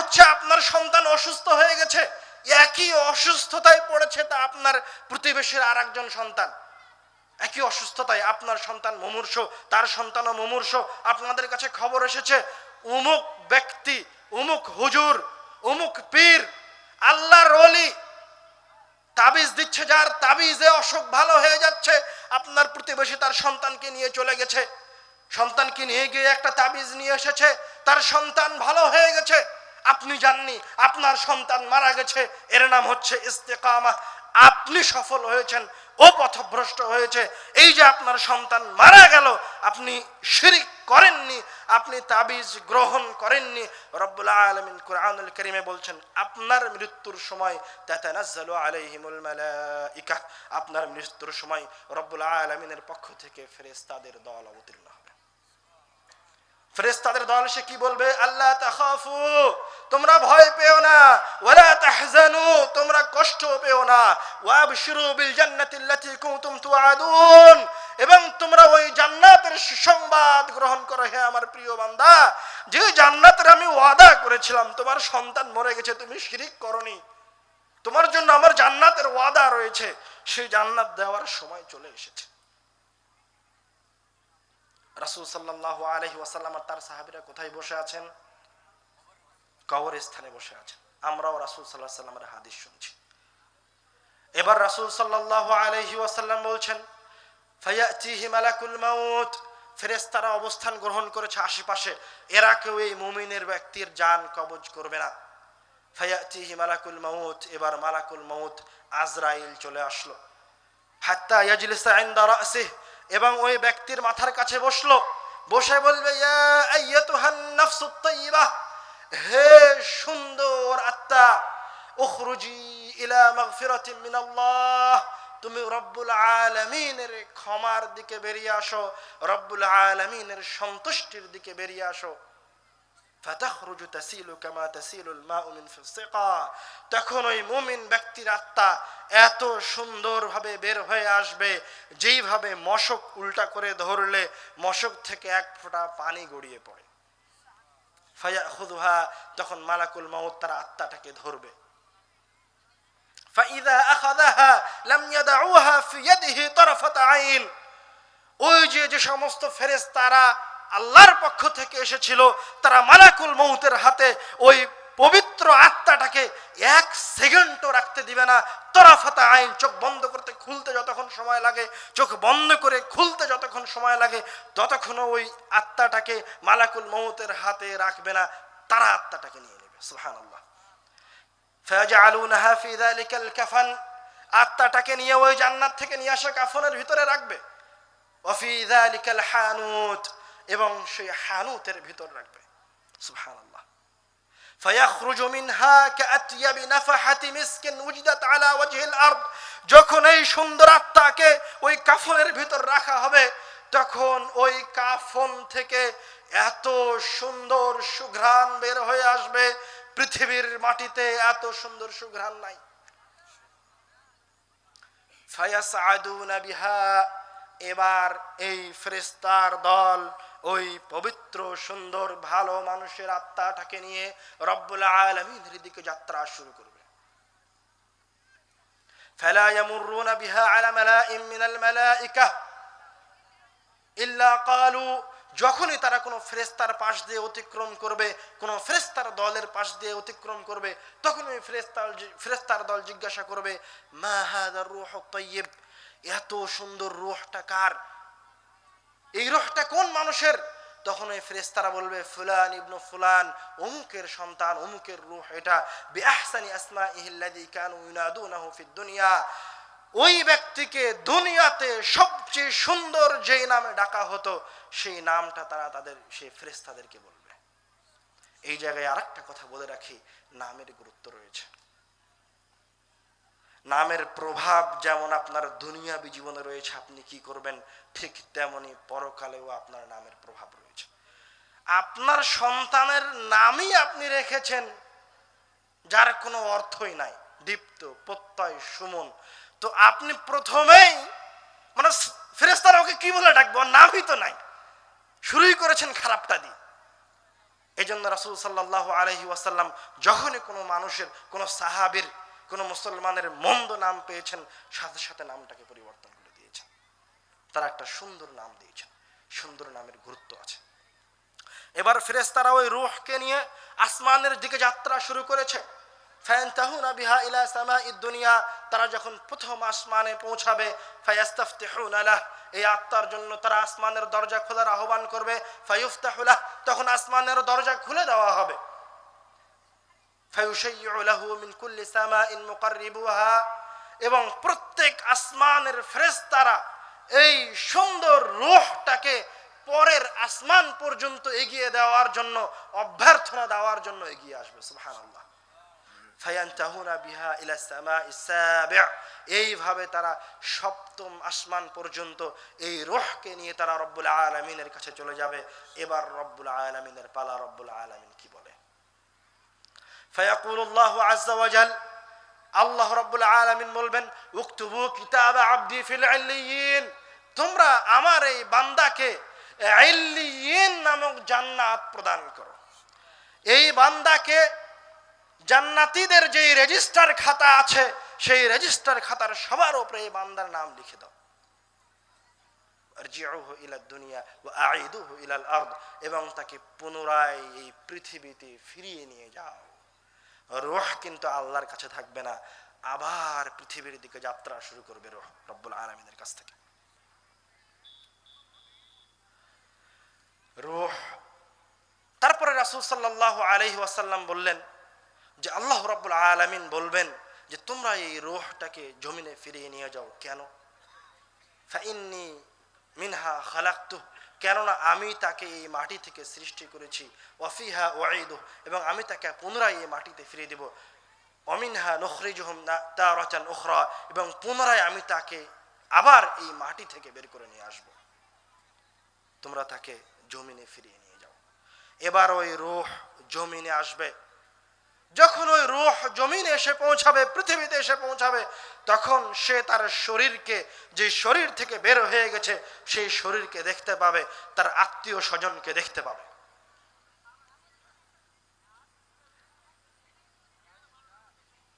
হচ্ছে আপনার সন্তান অসুস্থ হয়ে গেছে, একই অসুস্থতায় পড়েছে তা আপনার প্রতিবেশীর আর একজন সন্তান। একই অসুস্থতায় আপনার সন্তান মুমূর্ষ, তার সন্তানও মুমূর্ষ। আপনাদের কাছে খবর এসেছে অমুক ব্যক্তি অমুক হুজুর অমুক পীর, আল্লাহর অলি তাবিজ দিচ্ছে যার তাবিজে অসুখ ভালো হয়ে যাচ্ছে, আপনার প্রতিবেশী তার সন্তানকে নিয়ে চলে গেছে। সন্তানকে নিয়ে গিয়ে একটা তাবিজ নিয়ে এসেছে, তার সন্তান ভালো হয়ে গেছে। আপনি জাননি, আপনার সন্তান মারা গেছে, এর নাম হচ্ছে ইস্তেকামা। আপনি সফল হয়েছেন, ও পথভ্রষ্ট হয়েছে। এই যে আপনার সন্তান মারা গেল, আপনি শিরিক করেননি, আপনি তাবিজ গ্রহণ করেননি। রব্বুল আলমিন কুরআনুল করিমে বলছেন, আপনার মৃত্যুর সময় তাতানাজ্জালু আলাইহিমুল মালাইকা। আপনার মৃত্যুর সময় রব্বুল আলমিনের পক্ষ থেকে ফেরেশতাদের দল অবতীর্ণ হবে ফেরেশতাদের দল সে কি বলবে? আল্লাহ তাখাফু, তোমরা ভয় পেও না। ওয়ালা তাহজানু, তোমরা কষ্ট পেও না। ওয়াবশিরু বিল জান্নাতি আল্লাতী কুনতুম তুআদুন। এবং তোমরা ওই জান্নাতের সুসংবাদ গ্রহণ করো, হে আমার প্রিয় বান্দা। যে জান্নাতের আমি ওয়াদা করেছিলাম, তোমার সন্তান মরে গেছে, তুমি শিরিক করনি। তোমার জন্য আমার জান্নাতের ওয়াদা রয়েছে। সেই জান্নাত দেওয়ার সময় চলে এসেছে। রাসুল সাল্লাহ আলহি ওয়াসাল্লাম আর তার সাহাবিরা কোথায় বসে আছেন? কবর স্থানে বসে আছেন। আমরাও রাসুল সাল্লাহ সাল্লামের হাদিস শুনছি। এবার রাসুল সাল্লাহ আলহি ওয়াসাল্লাম বলছেন মাউত। ফেরেস্তারা অবস্থান গ্রহণ করেছে আশেপাশে। এরা কেউ এই মুমিনের ব্যক্তির জান কবজ করবে না। ফায়াতিহি মালাকুল মাউত। এবার মালাকুল মাউত আজরাইল চলে আসলো। হাত্তা ইয়াজলিসা ইনদা এবং ওই ব্যক্তির মাথার কাছে বসল। বসে বলবে হে সুন্দর আত্মা, উখরুজি ইলা মাগফিরাতিন মিনাল্লাহ, তুমি রব্বুল আলামিনের ক্ষমার দিকে বেরিয়ে আসো, রব্বুল আলামিনের সন্তুষ্টির দিকে বেরিয়ে আসো। ফাতাখরুজু তাসিলু তখন ওই মুমিন ব্যক্তির আত্মা এত সুন্দরভাবে বের হয়ে আসবে, যেইভাবে মশক উল্টা করে ধরলে মশক থেকে এক ফোঁটা পানি গড়িয়ে পড়ে। ফায়াখুযুহা, তখন মালাকুল মাউত তার আত্মাটাকে ধরবে। আখাযাহা, লাম ইয়াদউহা ফি ইয়াদিহি তারফাত আইন। ওই যে যে সমস্ত ফেরেশতারা আল্লাহর পক্ষ থেকে এসেছিল, তারা মালাকুল মৌতের হাতে ওই পবিত্র আত্মাটাকে এক সেকেন্ডও রাখতে দিবে না। তরাফাতা আইন, চোখ বন্ধ করতে খুলতে যতক্ষণ সময় লাগে, চোখ বন্ধ করে খুলতে যতক্ষণ সময় লাগে ততক্ষণ ওই আত্মাটাকে মালাকুল মৌতের হাতে রাখবে না, তারা আত্মাটাকে নিয়ে নেবে। সুহান আল্লাহ আত্মাটাকে নিয়ে ওই জান্নাত থেকে নিয়ে আসা কাফনের ভিতরে রাখবে। ওয়াফি যালিকাল হানুত এবং সেই হানুতের ভিতর রাখবে সুবহানাল্লাহ فيخرج منها كأطيب نفحة مسك وجدت على وجه الأرض যখন এই সুন্দর আত্মাকে ওই কাফনের ভিতর রাখা হবে তখন ওই কাফন থেকে এত সুন্দর সুঘ্রাণ বের হয়ে আসবে পৃথিবীর মাটিতে এত সুন্দর সুঘ্রাণ নাই ফায়াসআদুনা বিহা এবার এই ফেরেস্তার দল ওই পবিত্র সুন্দর ভালো মানুষের আত্মাটাকে নিয়ে রব্বুল আলমিনের দিকে যাত্রা শুরু করবে فلا يمرون بها على ملائ من الملائكة إلا قالوا যখনই তারা কোনো ফেরেস্তার পাশ দিয়ে অতিক্রম করবে কোনো ফেরেস্তার দলের পাশ দিয়ে অতিক্রম করবে তখন ওই ফেরেস্তার ফেরেস্তার দল জিজ্ঞাসা করবে মা হাদার রুহ তৈয়ব এত সুন্দর রুহটা কার এই রুহটা কোন মানুষের? তখন ওই ফেরেস্তারা বলবে, ফুলান ইবনু ফুলান, অমুকের সন্তান, অমুকের রুহ এটা। বিআহসানি আসমা ইহিল্লাদি কানু ইউনাদুনাহু ফিদ দুনিয়া। ওই ব্যক্তিকে দুনিয়াতে সবচেয়ে সুন্দর যেই নামে ডাকা হতো, সেই নামটা তারা তাদের সেই ফেরেস্তাদেরকে বলবে। এই জায়গায় আরেকটা কথা বলে রাখি, নামের গুরুত্ব রয়েছে। নামের প্রভাব যেমন আপনার দুনিয়াবি জীবনে রয়েছে, আপনি কি করবেন? ঠিক তেমনি পরকালেও আপনার নামের প্রভাব রয়েছে। আপনার সন্তানের নামই আপনি রেখেছেন, যার কোনো অর্থই নাই। দীপ্ত, প্রত্যয়, সুমন। তো আপনি প্রথমেই মানে ফেরেস্তারা ওকে কি বলে ডাকবো? নামই তো নাই। শুরুই করেছেন খারাপটা দিয়ে। এই জন্য রাসুল সাল্লাহ আলহি ওয়াসাল্লাম যখনই কোনো মানুষের, কোনো সাহাবির কোনো মুসলমানের মন্দ নাম পেয়েছেন, সাথে সাথে নামটাকে পরিবর্তন করে দিয়েছেন। তারা একটা সুন্দর নাম দিয়েছেন, সুন্দর নামের গুরুত্ব আছে। এবার ফেরেস্তারা ওই রুহকে নিয়ে আসমানের দিকে যাত্রা শুরু করেছে। ফায়ান্তাহুনা দুনিয়া, তারা যখন প্রথম আসমানে পৌঁছাবে এই আত্মার জন্য তারা আসমানের দরজা খোলার আহ্বান করবে তখন আসমানের দরজা খুলে দেওয়া হবে। এবং প্রত্যেক আসমানের ফেরেশতারা এই সুন্দর রোহটাকে পরের আসমান পর্যন্ত এগিয়ে দেওয়ার জন্য, অভ্যর্থনা দেওয়ার জন্য এগিয়ে আসবে এইভাবে তারা সপ্তম আসমান পর্যন্ত এই রোহকে নিয়ে তারা রব্বুল আলামিনের কাছে চলে যাবে। এবার রব্বুল আলামিনের পালা, রব্বুল আলামিন কি বলে? ফিল ইল্লিয়িন। তোমরা আমার এই বান্দাকে প্রদান করো। এই বান্দাকে জান্নাতীদের যে রেজিস্টার খাতা আছে, সেই রেজিস্টার খাতার সবার উপরে এই বান্দার নাম লিখে দাও। এবং তাকে পুনরায় এই পৃথিবীতে ফিরিয়ে নিয়ে যাও। রূহ কিন্তু আল্লাহর কাছে থাকবে না। আবার পৃথিবীর দিকে যাত্রা শুরু করবে রূহ, রব্বুল আলামিনের কাছ থেকে। রূহ, তারপরে রাসূল সাল্লাল্লাহু আলাইহি ওয়াসাল্লাম বললেন যে, আল্লাহ রব্বুল আলামিন বলবেন যে, তোমরা এই রোহটাকে জমিনে ফিরিয়ে নিয়ে যাও। কেন? ফাইন্নি মিনহা খালাক্তু কেননা আমি তাকে এই মাটি থেকে সৃষ্টি করেছি। ওয়াফিহা ওয়াইদু এবং আমি তাকে পুনরায় এই মাটিতে ফিরে দেব। অমিনহা নখরিজহম তা রচান ওখরা এবং পুনরায় আমি তাকে আবার এই মাটি থেকে বের করে নিয়ে আসব। তোমরা তাকে জমিনে ফিরিয়ে নিয়ে যাও। এবার ওই রোহ জমিনে আসবে। যখন ওই রুহ জমিনে এসে পৌঁছাবে, পৃথিবীতে এসে পৌঁছাবে, তখন সে তার শরীরকে, যে শরীর থেকে বের হয়ে গেছে, সেই শরীরকে দেখতে পাবে, তার আত্মীয় স্বজনকে দেখতে পাবে।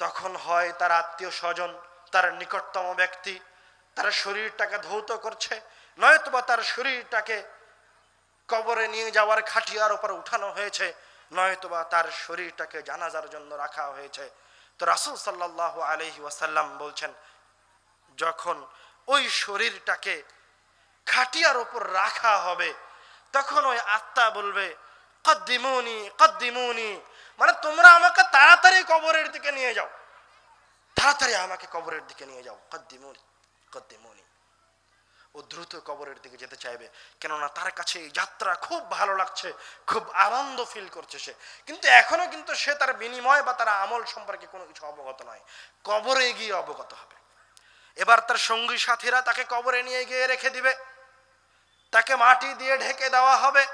তখন হয় তার আত্মীয় স্বজন, তার নিকটতম ব্যক্তি, তার শরীরটাকে ধৌত করছে, নয়তোবা তার শরীরটাকে কবরে নিয়ে যাওয়ার খাটিয়ার উপর উঠানো হয়েছে নয়তোবা তার শরীরটাকে জানাজার জন্য রাখা হয়েছে। তো রাসুল সাল্লাহ আলহি ওয়াসাল্লাম বলছেন, যখন ওই শরীরটাকে খাটিয়ার উপর রাখা হবে, তখন ওই আত্মা বলবে, কদ্দিমুনি কদ্দিমুনি। মানে তোমরা আমাকে তাড়াতাড়ি কবরের দিকে নিয়ে যাও। তাড়াতাড়ি আমাকে কবরের দিকে নিয়ে যাও। কদ্দিমুনি কদ্দিমুনি। ও দ্রুত কবরের দিকে যেতে চাইবে। কেননা তার কাছে এই যাত্রা খুব ভালো লাগছে, খুব আনন্দ ফিল করছে সে। কিন্তু এখনও কিন্তু সে তার বিনিময় বা তার আমল সম্পর্কে কোনো কিছু অবগত নয়। কবরে গিয়ে অবগত হবে। এবার তার সঙ্গী সাথীরা তাকে কবরে নিয়ে গিয়ে রেখে দিবে। তাকে মাটি দিয়ে ঢেকে দেওয়া হবে।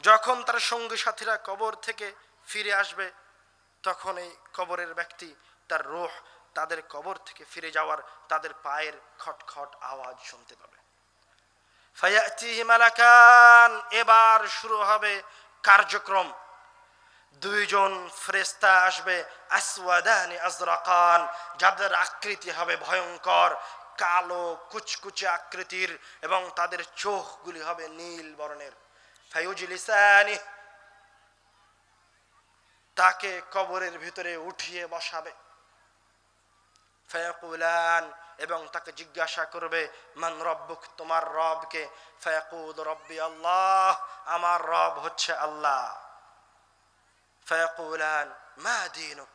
যখন তার সঙ্গী সাথীরা কবর থেকে ফিরে আসবে, তখন এই কবরের ব্যক্তি তার রোহ তাদের কবর থেকে ফিরে যাওয়ার তাদের পায়ের খটখট আওয়াজ শুনতে পাবে। এবার শুরু হবে কার্যক্রম। দুইজন ফ্রেস্তা আসবে, আসওয়াদানি আজরাকান, যাদের আকৃতি হবে ভয়ঙ্কর, কালো কুচকুচে আকৃতির এবং তাদের চোখগুলি হবে নীল বর্ণের। ফায়ুজলিসানি, তাকে কবরের ভিতরে উঠিয়ে বসাবে। ফয়াকুলান, এবং তাকে জিজ্ঞাসা করবে, মান রব্বুক, তোমার রবকে? ফয়াকুল রব্বি আল্লাহ, আমার রব হচ্ছে আল্লাহ। ফয়াকুলান, মা দিনুক,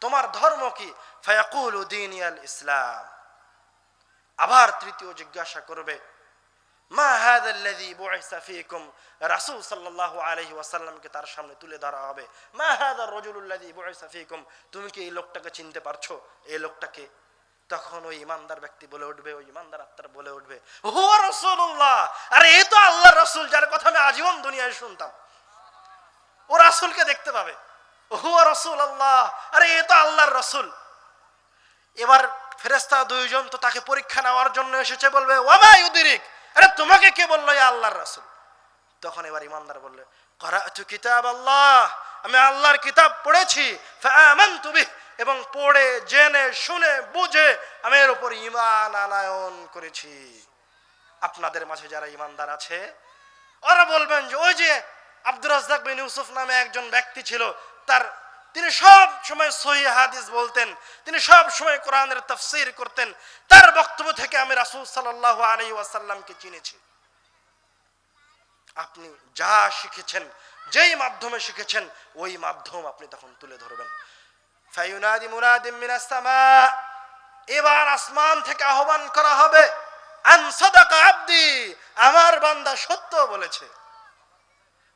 তোমার ধর্ম কি? ফয়াকুল দিনিয়াল ইসলাম। আবার তৃতীয় জিজ্ঞাসা করবে মা হাদাল্লাযী বুইসা ফীকুম? রাসূল সাল্লাল্লাহু আলাইহি ওয়াসাল্লামকে তার সামনে তুলে ধরা হবে। মা হাদার রাজুলুল্লাযী বুইসা ফীকুম? তুমি কি এই লোকটাকে চিনতে পারছ? এই লোকটাকে? তখন ওই ইমানদার ব্যক্তি বলে উঠবে, ওই ইমানদার আত্মার বলে উঠবে, হুয়া রাসূলুল্লাহ! আরে এই তো আল্লাহর রাসূল, যার কথা আমি আজীবন দুনিয়ায় শুনতাম। ও রাসূলকে দেখতে পাবে। হুয়া রাসূলুল্লাহ! আরে এই তো আল্লাহর রাসূল। এবার ফেরেশতা দুইজন তো তাকে পরীক্ষা নেওয়ার জন্য এসেছে, বলবে ওয়ামা ইউদিরিক? আরে তোমাকে কে বলল আল্লাহর রাসূল? তখন এবার ইমানদার বললে করাতু কিতাব আল্লাহ আমি আল্লাহর কিতাব পড়েছি বিহ। এবং পড়ে, জেনে, শুনে, বুঝে আমি এর উপর ঈমান আনায়ন করেছি। আপনাদের মাঝে যারা ইমানদার আছে, ওরা বলবেন যে, ওই যে আব্দুর রাজ্জাক বিন ইউসুফ নামে একজন ব্যক্তি ছিল, তার তিনি সব সময় সহি হাদিস বলতেন, তিনি সব সময় কোরআনের তফসির করতেন। তার বক্তব্য থেকে আমি রাসূল সাল্লাল্লাহু আলাইহি ওয়াসাল্লামকে চিনেছি। আপনি যা শিখেছেন, যেই মাধ্যমে শিখেছেন, ওই মাধ্যম আপনি তখন তুলে ধরবেন। ফায়ুনাদি মুনাদিম মিনাস সামা, এবার আসমান থেকে আহ্বান করা হবে, আন সাদাকা আব্দি, আমার বান্দা সত্য বলেছে।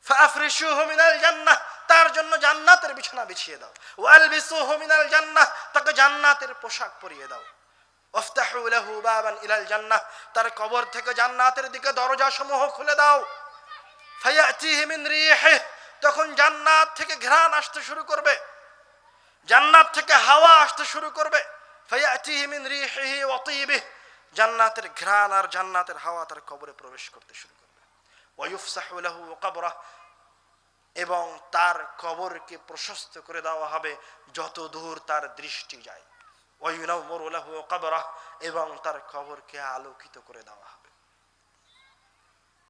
ফাফরিশুহু মিনাল জান্নাহ তার জন্য জান্নাতের বিছানা বিছিয়ে দাও। ওয়ালবিসুহু মিনাল জান্নাহ, তাকে জান্নাতের পোশাক পরিয়ে দাও। ওফতাহু লাহু বাবান ইলাল জান্নাহ, তার কবর থেকে জান্নাতের দিকে দরজা সমূহ খুলে দাও। ফায়াতিহি মিন রিহিহ, তখন জান্নাত থেকে ঘ্রাণ আসতে শুরু করবে। জান্নাত থেকে হাওয়া আসতে শুরু করবে। ফায়াতিহি মিন রিহিহি ওয়া তিবিহ, জান্নাতের ঘ্রাণ আর জান্নাতের হাওয়া তার কবরে প্রবেশ করতে শুরু করবে। ওয়ুফসাহু লাহু কবরাহ এবং তার কবরকে প্রশস্ত করে দেওয়া হবে যত দূর তার দৃষ্টি যায়। ওই কবরাহ এবং তার কবরকে আলোকিত করে দেওয়া হবে।